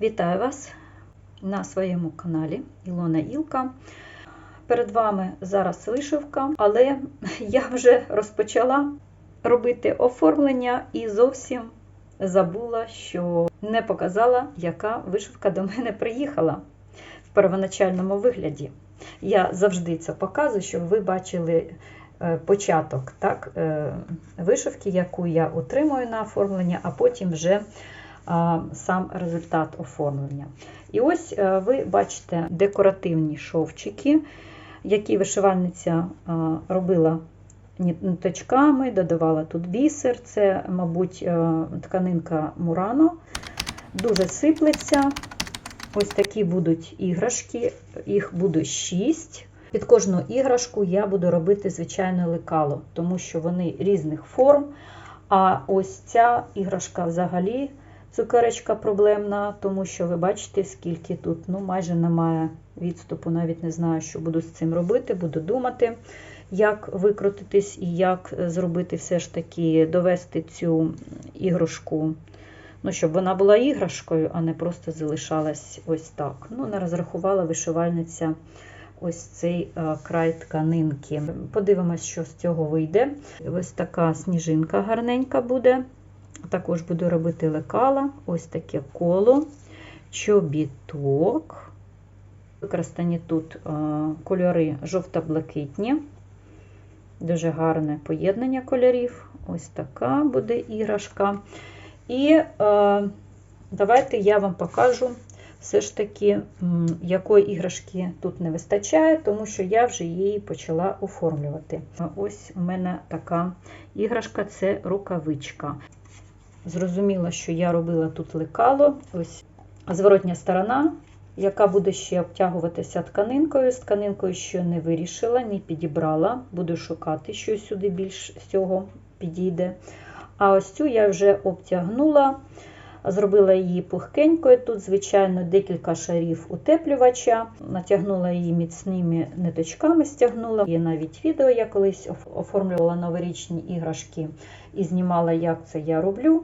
Вітаю вас на своєму каналі Ілона Ілка. Перед вами зараз вишивка, але я вже розпочала робити оформлення і зовсім забула, що не показала, яка вишивка до мене приїхала в первоначальному вигляді. Я завжди це показую, щоб ви бачили е, початок так, е, вишивки, яку я отримую на оформлення, а потім вже сам результат оформлення. І ось е, ви бачите декоративні шовчики, які вишивальниця робила ниточками, додавала тут бісер, це, мабуть, е, тканинка Мурано, дуже сиплеться. Ось такі будуть іграшки, їх буде 6. Під кожну іграшку я буду робити звичайне лекало, тому що вони різних форм. А ось ця іграшка взагалі цукерочка проблемна, тому що ви бачите, скільки тут ну, майже немає відступу, навіть не знаю, що буду з цим робити, буду думати, як викрутитись і як зробити все ж таки довести цю іграшку. Ну, щоб вона була іграшкою, а не просто залишалась ось так. Ну, не розрахувала вишивальниця ось цей а, край тканинки. Подивимось, що з цього вийде. Ось така сніжинка гарненька буде. Також буду робити лекала, ось таке коло, чобіток. Використані тут кольори жовто-блакитні, дуже гарне поєднання кольорів. Ось така буде іграшка. І е, давайте я вам покажу все ж таки, якої іграшки тут не вистачає, тому що я вже її почала оформлювати. Ось у мене така іграшка це рукавичка. Зрозуміло, що я робила тут лекало, ось зворотня сторона, яка буде ще обтягуватися тканинкою. З тканинкою ще не вирішила, не підібрала, буду шукати, що сюди більш цього підійде. А ось цю я вже обтягнула, зробила її пухкенькою. Тут, звичайно, декілька шарів утеплювача, натягнула її міцними ниточками, стягнула. Є навіть відео, я колись оформлювала новорічні іграшки і знімала, як це я роблю.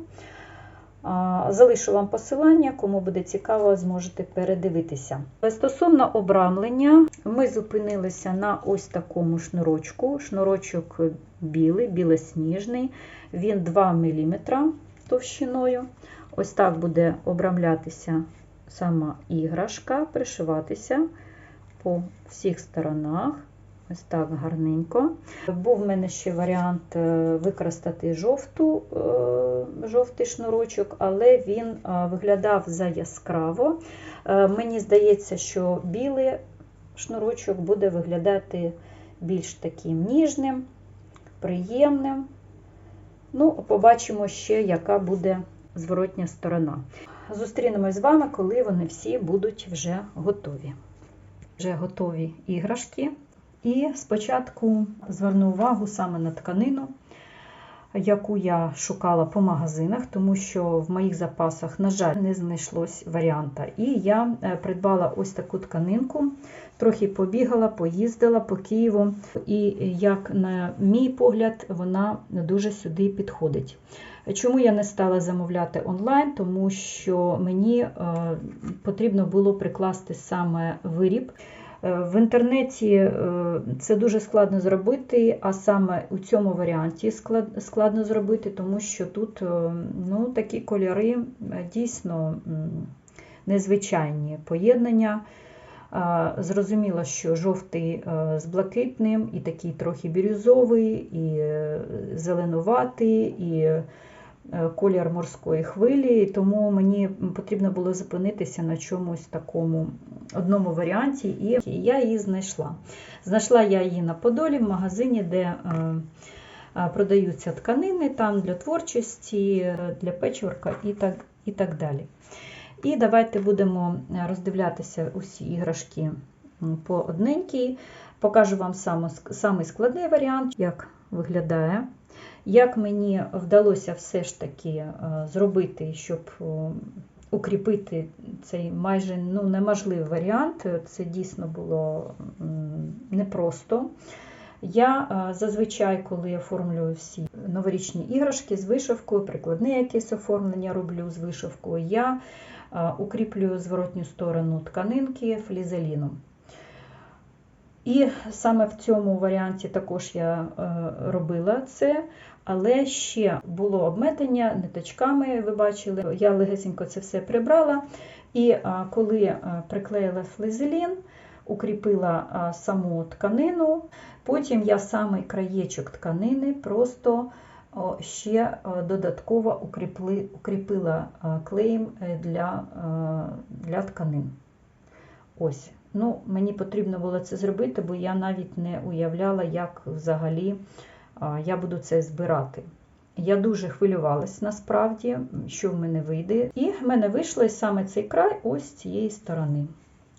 Залишу вам посилання, кому буде цікаво, зможете передивитися. Стосовно обрамлення, ми зупинилися на ось такому шнурочку. Шнурочок білий, білосніжний, він 2 мм товщиною. Ось так буде обрамлятися сама іграшка, пришиватися по всіх сторонах. Ось так гарненько. Був в мене ще варіант е, використати жовту, е, жовтий шнурочок, але він е, виглядав за яскраво. Мені здається, що білий шнурочок буде виглядати більш таким ніжним, приємним. Ну, Побачимо ще, яка буде зворотня сторона. Зустрінемось з вами, коли вони всі будуть вже готові. Вже готові іграшки. І спочатку зверну увагу саме на тканину, яку я шукала по магазинах, тому що в моїх запасах, на жаль, не знайшлось варіанта. І я е, придбала ось таку тканинку, трохи побігала, поїздила по Києву, і, як на мій погляд, вона дуже сюди підходить. Чому я не стала замовляти онлайн? Тому що мені е, потрібно було прикласти саме виріб. Е, в інтернеті е, це дуже складно зробити, а саме у цьому варіанті складно зробити, тому що тут ну, такі кольори дійсно незвичайні поєднання. Зрозуміло, що жовтий з блакитним, і такий трохи бірюзовий, і зеленуватий, і колір морської хвилі, тому мені потрібно було зупинитися на чомусь такому одному варіанті, і я її знайшла. Знайшла я її на Подолі в магазині, де е, е, продаються тканини там для творчості, для печворка і так, і так далі. І давайте будемо роздивлятися усі іграшки по одненькій. Покажу вам самий складний варіант, як виглядає як мені вдалося все ж таки е, зробити, щоб укріпити цей майже ну, неможливий варіант, це дійсно було непросто. Я е, зазвичай, коли оформлюю всі новорічні іграшки з вишивкою, прикладне якесь оформлення роблю з вишивкою, я укріплюю зворотню сторону тканинки флізеліном. І саме в цьому варіанті також я е, робила це, але ще було обметення ниточками, ви бачили, я легесенько це все прибрала. І коли е, приклеїла флизелін, укріпила саму тканину, потім я самий краєчок тканини просто ще е, додатково укріпила клеєм для, для тканин. Ось. Ну, Мені потрібно було це зробити, бо я навіть не уявляла, як взагалі я буду це збирати. Я дуже хвилювалась насправді, що в мене вийде. І в мене вийшло саме цей край ось з цієї сторони.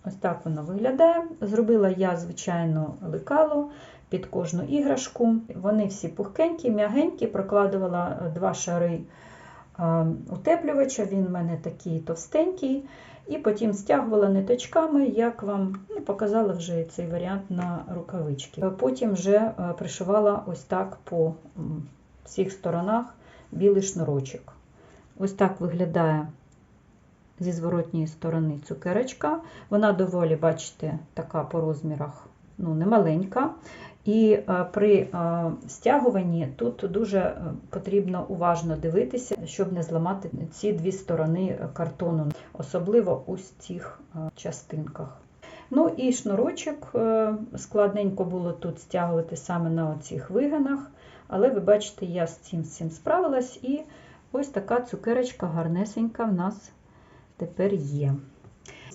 Ось так воно виглядає. Зробила я, звичайно, лекало під кожну іграшку. Вони всі пухкенькі, м'ягенькі, прокладувала два шари утеплювача, він в мене такий товстенький. І потім стягувала ниточками, як вам ну, показала вже цей варіант на рукавички. Потім вже е, пришивала ось так по всіх сторонах білий шнурочок. Ось так виглядає зі зворотньої сторони цукерочка. Вона доволі, бачите, така по розмірах ну, немаленька. І е, при е, стягуванні тут дуже е, потрібно уважно дивитися, щоб не зламати ці дві сторони картону, особливо у цих частинках. Ну і шнурочок складненько було тут стягувати саме на оцих вигинах, але ви бачите, я з цим цим справилась, і ось така цукерочка гарнесенька в нас тепер є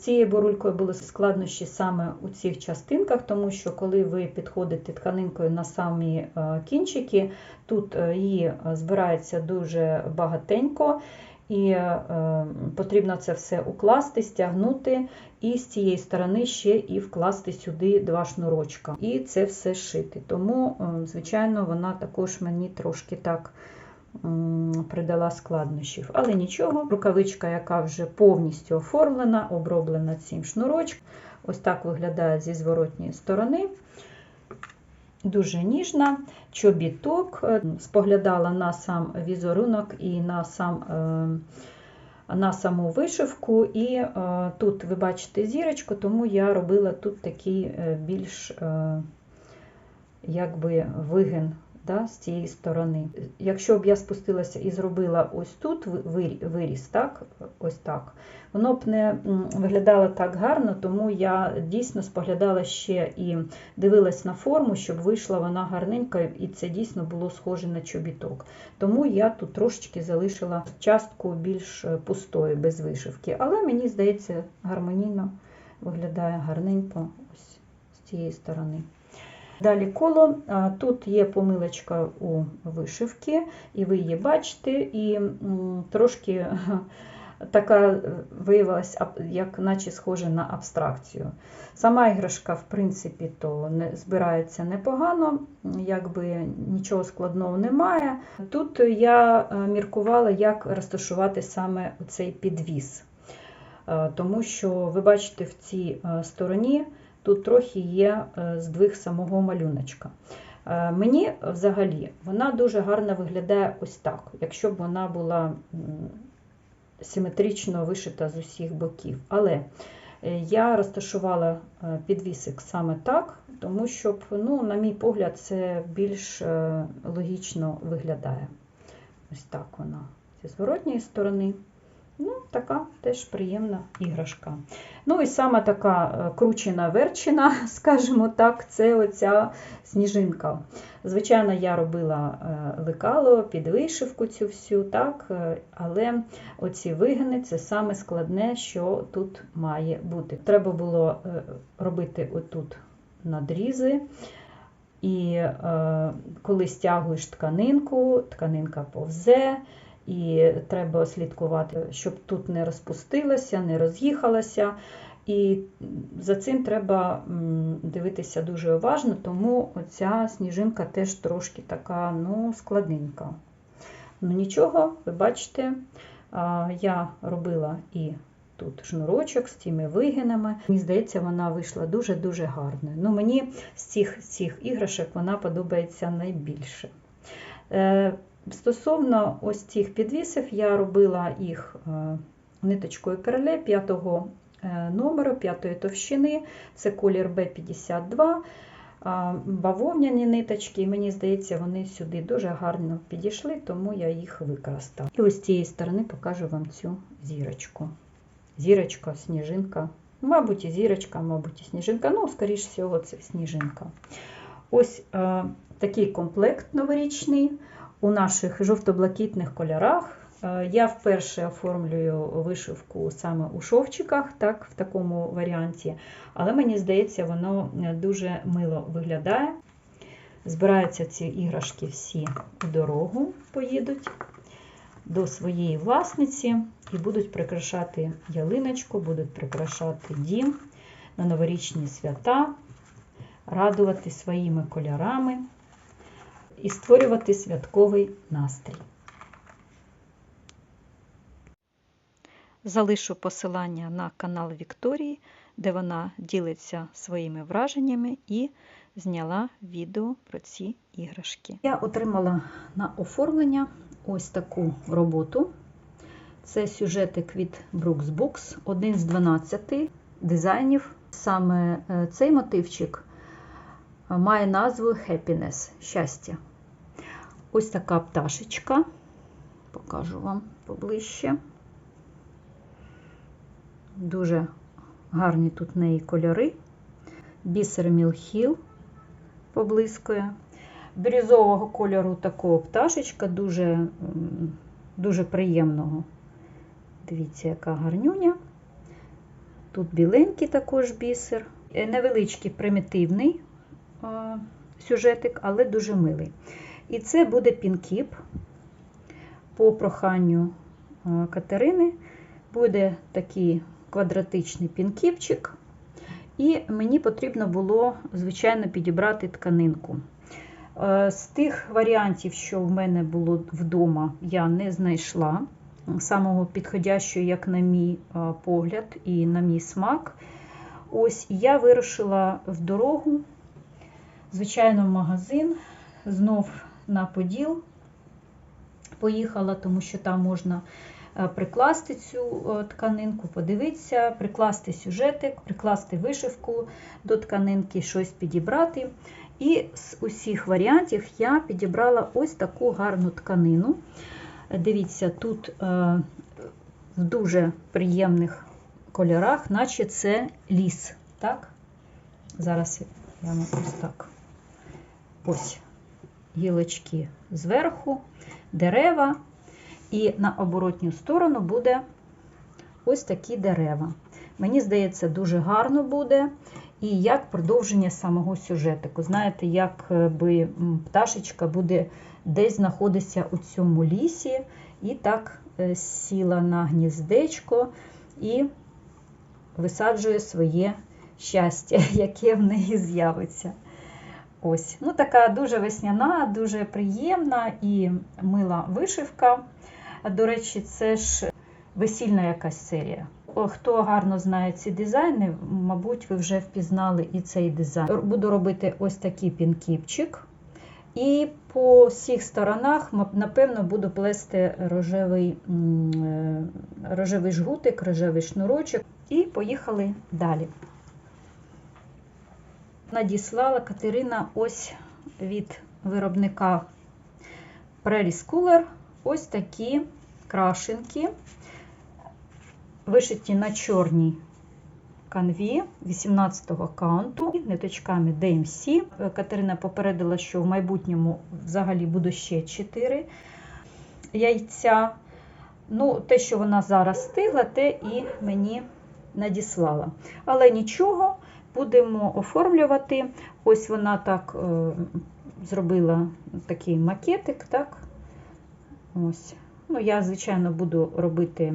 цією бурулькою були складнощі саме у цих частинках, тому що коли ви підходите тканинкою на самі е, кінчики, тут е, її е, збирається дуже багатенько. І потрібно це все укласти, стягнути, і з цієї сторони ще і вкласти сюди два шнурочка. І це все шити. Тому, звичайно, вона також мені трошки так придала складнощів. Але нічого, рукавичка, яка вже повністю оформлена, оброблена цим шнурочком. Ось так виглядає зі зворотньої сторони. Дуже ніжна, чобіток, е, споглядала на сам візерунок і на сам, е, на саму вишивку. І е, тут ви бачите зірочку, тому я робила тут такий більш якби вигин да, з цієї сторони. Якщо б я спустилася і зробила ось тут виріс, так, ось так, воно б не виглядало так гарно, тому я дійсно споглядала ще і дивилась на форму, щоб вийшла вона гарненька, і це дійсно було схоже на чобіток. Тому я тут трошечки залишила частку більш пустою, без вишивки. Але мені здається, гармонійно виглядає гарненько ось з цієї сторони. Далі коло, тут є помилочка у вишивки, і ви її бачите, і трошки така виявилася, як наче схожа на абстракцію. Сама іграшка, в принципі, то не збирається непогано, якби нічого складного немає. Тут я е, міркувала, як розташувати саме цей підвіс, е, тому що ви бачите в цій е, стороні. Тут трохи є е, здвиг самого малюночка. Е, мені взагалі вона дуже гарно виглядає ось так, якщо б вона була симетрично вишита з усіх боків. Але е, я розташувала підвісик саме так, тому що, ну, на мій погляд, це більш логічно виглядає. Ось так вона зі зворотньої сторони. Ну, така теж приємна іграшка. Ну і сама така е, кручена верчина, скажімо так, це оця сніжинка. Звичайно, я робила е, лекало під вишивку цю всю, так, е, але оці вигини це саме складне, що тут має бути. Треба було робити отут надрізи. І е, коли стягуєш тканинку, тканинка повзе. І треба слідкувати, щоб тут не розпустилося, не роз'їхалося. І за цим треба дивитися дуже уважно, тому ця сніжинка теж трошки така ну, складненька. Ну нічого, ви бачите, я робила і тут шнурочок з цими вигинами. Мені здається, вона вийшла дуже-дуже гарною. Ну, Мені з цих, цих іграшок вона подобається найбільше. Е, Стосовно ось цих підвісів, я робила їх е, ниточкою перле 5 номеру, 5 товщини. Це колір B52. Бавовняні ниточки, і мені здається, вони сюди дуже гарно підійшли, тому я їх використала. І ось з цієї сторони покажу вам цю зірочку. Зірочка, сніжинка. Мабуть, і зірочка, мабуть, і сніжинка. Ну, скоріш всього, це сніжинка. Ось е, такий комплект новорічний у наших жовто-блакитних кольорах. Е, Я вперше оформлюю вишивку саме у шовчиках, так, в такому варіанті, але мені здається, воно е, дуже мило виглядає. Збираються ці іграшки всі у дорогу, поїдуть до своєї власниці і будуть прикрашати ялиночку, будуть прикрашати дім на новорічні свята, радувати своїми кольорами і створювати святковий настрій. Залишу посилання на канал Вікторії, де вона ділиться своїми враженнями і зняла відео про ці іграшки. Я отримала на оформлення ось таку роботу. Це сюжетик від Brooks Books, один з 12 дизайнів. Саме е, цей мотивчик має назву Happiness щастя. Ось така пташечка. Покажу вам поближче. Дуже гарні тут неї кольори. Бісер Мілхіл поблискує. Бірюзового кольору такого пташечка, дуже, дуже приємного. Дивіться, яка гарнюня. Тут біленький також бісер. Невеличкий примітивний сюжетик, але дуже милий. І це буде пінкіп по проханню Катерини. Буде такий квадратичний пінкіпчик. І мені потрібно було, звичайно, підібрати тканинку. З тих варіантів, що в мене було вдома, я не знайшла самого підходящого, як на мій погляд і на мій смак. Ось я вирушила в дорогу, звичайно, в магазин, знов на Поділ поїхала, тому що там можна прикласти цю тканинку, подивитися, прикласти сюжетик, прикласти вишивку до тканинки, щось підібрати. І з усіх варіантів я підібрала ось таку гарну тканину. Дивіться, тут в дуже приємних кольорах, наче це ліс. Так? Зараз я вам ось так. Ось гілочки зверху, дерева. І на оборотню сторону буде ось такі дерева. Мені здається, дуже гарно буде. І як продовження самого сюжетику. Знаєте, як би пташечка буде десь знаходитися у цьому лісі, і так сіла на гніздечко і висаджує своє щастя, яке в неї з'явиться. Ось, ну така дуже весняна, дуже приємна і мила вишивка. До речі, це ж весільна якась серія. Хто гарно знає ці дизайни, мабуть, ви вже впізнали і цей дизайн. Буду робити ось такий пінкіпчик. І по всіх сторонах, напевно, буду плести рожевий, рожевий жгутик, рожевий шнурочок. І поїхали далі. Надіслала Катерина ось від виробника Prairie Schooler ось такі крашенки, вишиті на чорній канві 18-го каунту ниточками DMC. Катерина попередила, що в майбутньому взагалі буде ще 4 яйця. Ну, те, що вона зараз стигла, те і мені надіслала. Але нічого, будемо оформлювати. Ось вона так е, зробила такий макетик, так? Ось. Ну, Я, звичайно, буду робити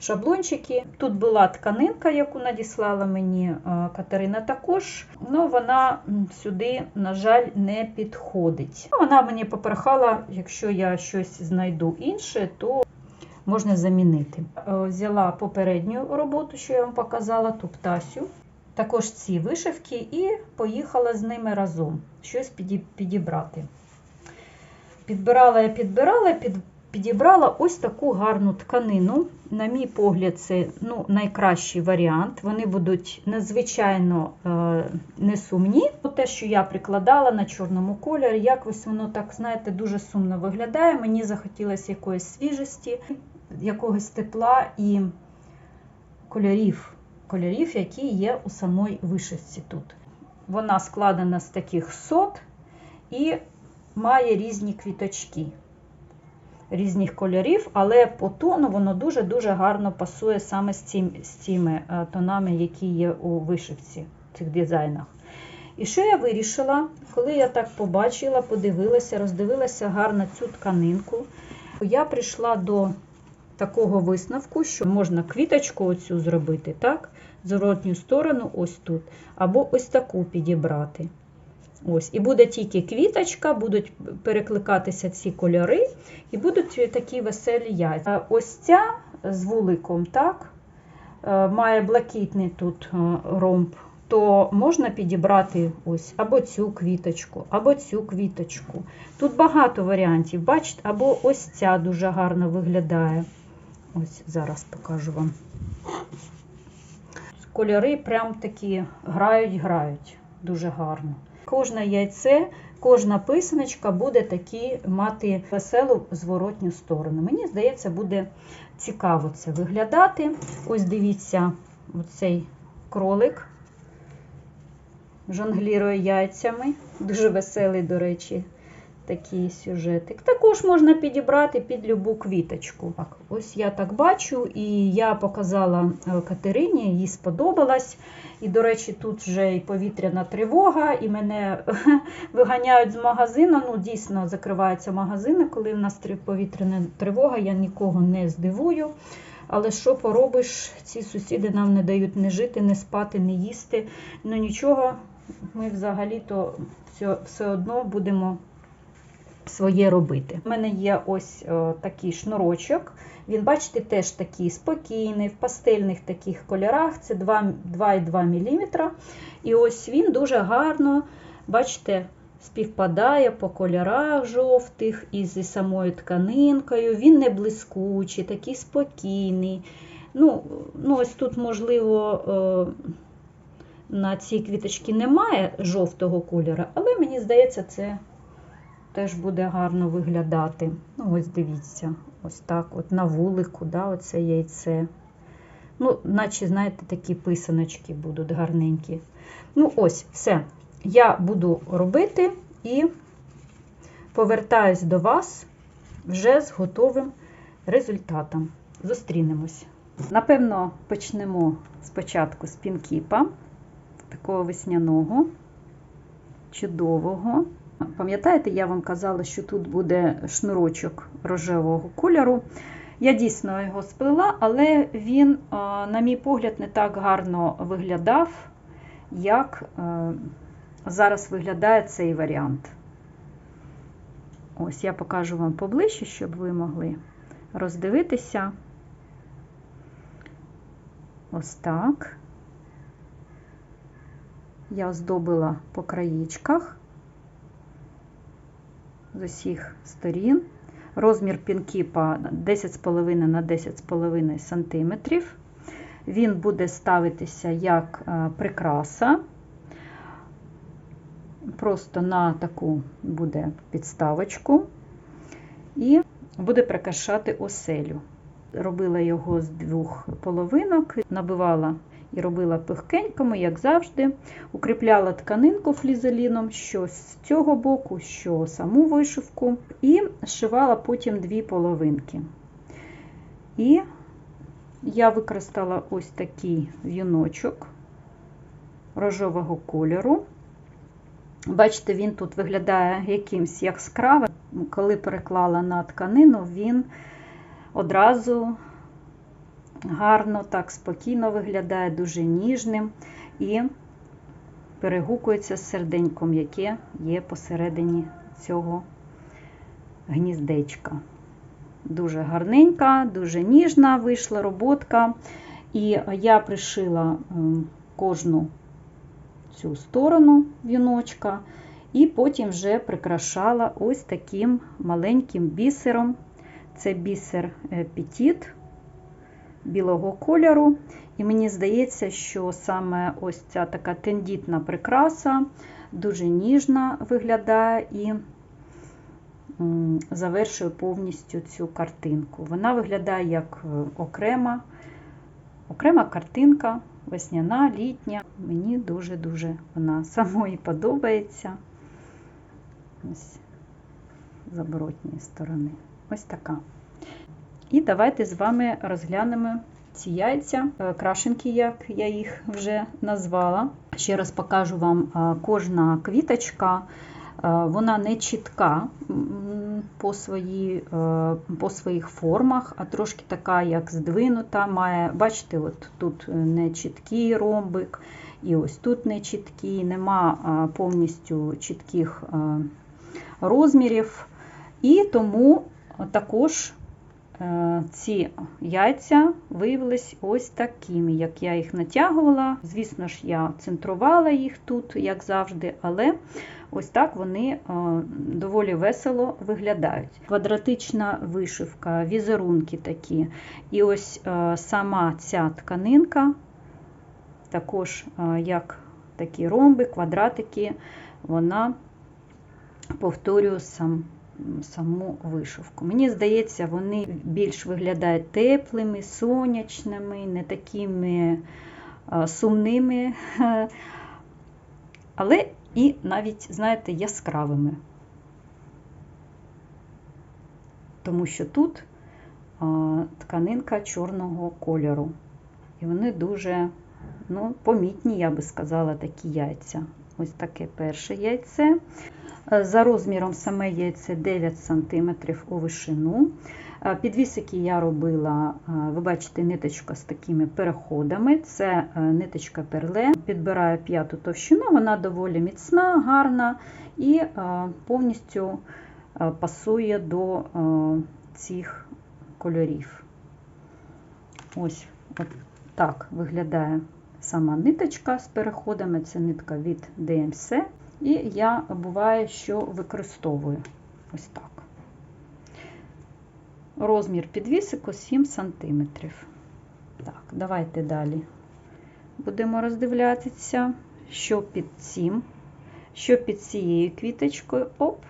шаблончики. Тут була тканинка, яку надіслала мені Катерина також, але вона сюди, на жаль, не підходить. Вона мені попрохала, якщо я щось знайду інше, то можна замінити. Взяла попередню роботу, що я вам показала, ту птасю. Також ці вишивки, і поїхала з ними разом щось підібрати. Підбирала я підбирала, під, підібрала ось таку гарну тканину. на мій погляд, це ну, найкращий варіант. Вони будуть надзвичайно е, несумні. Те, що я прикладала на чорному кольорі, якось воно так, знаєте, дуже сумно виглядає. Мені захотілося якоїсь свіжості, якогось тепла і кольорів, кольорів, які є у самій вишивці тут. Вона складена з таких сот і має різні квіточки різних кольорів, але по тону воно дуже-дуже гарно пасує саме з, цим, з цими е, тонами, які є у вишивці, в цих дизайнах. І що я вирішила, коли я так побачила, подивилася, роздивилася гарно цю тканинку, я прийшла до такого висновку, що можна квіточку оцю зробити, так, зворотню сторону, ось тут, або ось таку підібрати. Ось, І буде тільки квіточка, будуть перекликатися ці кольори, і будуть такі веселі яйця. Ось ця з вуликом, так, е, має блакитний тут е, ромб, то можна підібрати ось або цю квіточку, або цю квіточку. Тут багато варіантів, бачите, або ось ця дуже гарно виглядає. Ось зараз покажу вам. Кольори прям такі грають-грають дуже гарно. Кожне яйце, кожна писаночка буде такі мати веселу зворотню сторону. Мені здається, буде цікаво це виглядати. Ось дивіться, оцей кролик жонглірує яйцями. Дуже веселий, до речі, такий сюжетик. Також можна підібрати під любу квіточку. Так, Ось я так бачу, і я показала е, Катерині, їй сподобалось. І, до речі, тут вже і повітряна тривога, і мене виганяють з магазину. Ну, дійсно, закриваються магазини, коли в нас повітряна тривога, я нікого не здивую. Але що поробиш, ці сусіди нам не дають не жити, не спати, не їсти. Ну нічого, ми взагалі-то все одно будемо своє робити. У мене є ось о, такий шнурочок. Він, бачите, теж такий спокійний, в пастельних таких кольорах. Це 2,2 мм. І ось він дуже гарно, бачите, співпадає по кольорах жовтих і зі самою тканинкою. Він не блискучий, такий спокійний. Ну, ну Ось тут, можливо, на цій квіточці немає жовтого кольору, але мені здається, це теж буде гарно виглядати. Ну, ось дивіться, ось так, от на вулику, да, оце яйце. Ну, наче, знаєте, такі писаночки будуть гарненькі. Ну, ось, все. Я буду робити і повертаюсь до вас вже з готовим результатом. Зустрінемось. Напевно, почнемо спочатку з пінкіпа, такого весняного, чудового. Пам'ятаєте, я вам казала, що тут буде шнурочок рожевого кольору. Я дійсно його сплела, але він, на мій погляд, не так гарно виглядав, як е, зараз виглядає цей варіант. Ось я покажу вам поближче, щоб ви могли роздивитися. Ось так. Я оздобила по краєчках з усіх сторін. Розмір пінкіпа 10,5 на 10,5 см. Він буде ставитися як е, прикраса, просто на таку буде підставочку, і буде прикрашати оселю. Робила його з двох половинок, набивала і робила пихкенькими, як завжди. Укріпляла тканинку флізеліном, що з цього боку, що саму вишивку, і зшивала потім дві половинки. І я використала ось такий в'юночок рожового кольору. Бачите, він тут виглядає якимсь яскравим. Коли переклала на тканину, він одразу гарно, так спокійно виглядає, дуже ніжним і перегукується з серденьком, яке є посередині цього гніздечка. Дуже гарненька, дуже ніжна вийшла роботка. І я пришила кожну цю сторону віночка, і потім вже прикрашала ось таким маленьким бісером. Це бісер Петіт білого кольору. І мені здається, що саме ось ця така тендітна прикраса дуже ніжна виглядає і завершує повністю цю картинку. Вона виглядає як е, окрема, окрема картинка, весняна, літня. Мені дуже-дуже вона самої подобається. Ось з оборотньої сторони. Ось така. І давайте з вами розглянемо ці яйця, е, крашенки, як я їх вже назвала. Ще раз покажу вам е, кожна квіточка. е, Вона не чітка по, свої, по своїх формах, а трошки така, як здвинута. Має, бачите, от тут не чіткий ромбик, і ось тут не чіткий, нема повністю чітких розмірів. І тому також ці яйця виявились ось такими, як я їх натягувала. Звісно ж, я центрувала їх тут, як завжди, але ось так вони е, доволі весело виглядають. Квадратична вишивка, візерунки такі. І ось е, сама ця тканинка, також е, як такі ромби, квадратики, вона повторюю сам саму вишивку. Мені здається, вони більш виглядають теплими, сонячними, не такими сумними, але і навіть, знаєте, яскравими. Тому що тут тканинка чорного кольору. І вони дуже ну, помітні, я би сказала, такі яйця. Ось таке перше яйце. За розміром саме яйце 9 см у вишину. Підвісики я робила, ви бачите, ниточка з такими переходами. Це ниточка перле. Підбираю п'яту товщину, вона доволі міцна, гарна і повністю пасує до цих кольорів. Ось от так виглядає сама ниточка з переходами. Це нитка від DMC. І я буває, що використовую ось так. Розмір підвісику 7 см. Так, давайте далі будемо роздивлятися, що під цим, що під цією квіточкою. Оп,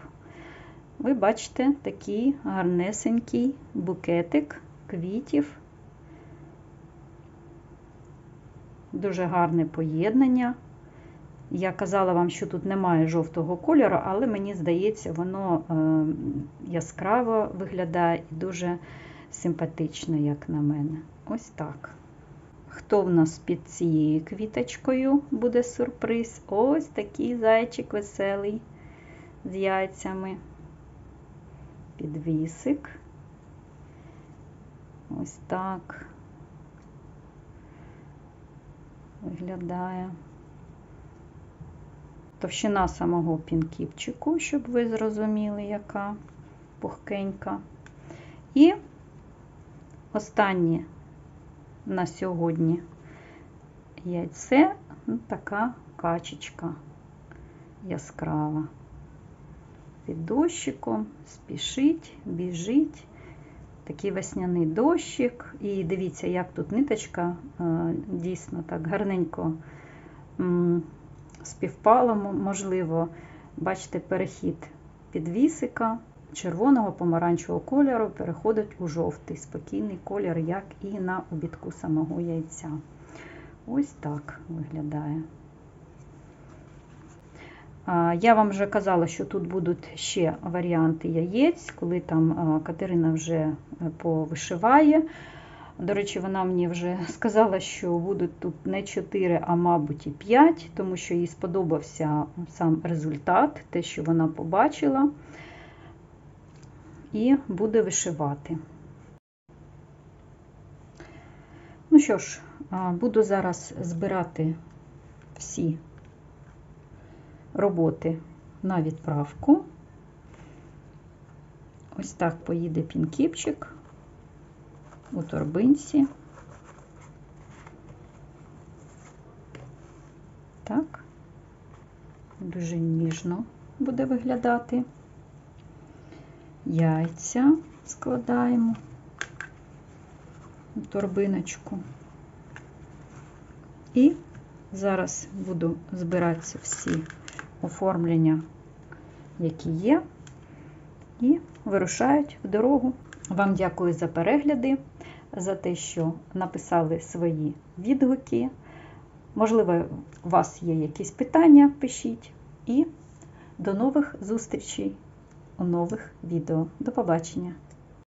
ви бачите такий гарнесенький букетик квітів. Дуже гарне поєднання. Я казала вам, що тут немає жовтого кольору, але мені здається, воно яскраво виглядає і дуже симпатично, як на мене. Ось так. Хто в нас під цією квіточкою буде сюрприз? Ось такий зайчик веселий з яйцями. Підвісик. Ось так виглядає товщина самого пінкіпчику, щоб ви зрозуміли, яка пухкенька. І останнє на сьогодні яйце ну, така качечка яскрава. Під дощиком спішить, біжить. Такий весняний дощик. І дивіться, як тут ниточка дійсно так гарненько співпало, можливо, бачите, перехід підвісика червоного помаранчевого кольору переходить у жовтий, спокійний колір, як і на обідку самого яйця. Ось так виглядає. Я вам вже казала, що тут будуть ще варіанти яєць, коли там Катерина вже повишиває. До речі, вона мені вже сказала, що будуть тут не 4, а, мабуть, і 5, тому що їй сподобався сам результат, те, що вона побачила, і буде вишивати. Ну що ж, буду зараз збирати всі роботи на відправку. Ось так поїде пінкіпчик у торбинці. Так, дуже ніжно буде виглядати. Яйця складаємо торбиночку. І зараз буду збиратися всі оформлення, які є, і вирушають в дорогу. Вам дякую за перегляди, за те, що написали свої відгуки. Можливо, у вас є якісь питання, пишіть. І до нових зустрічей у нових відео. До побачення!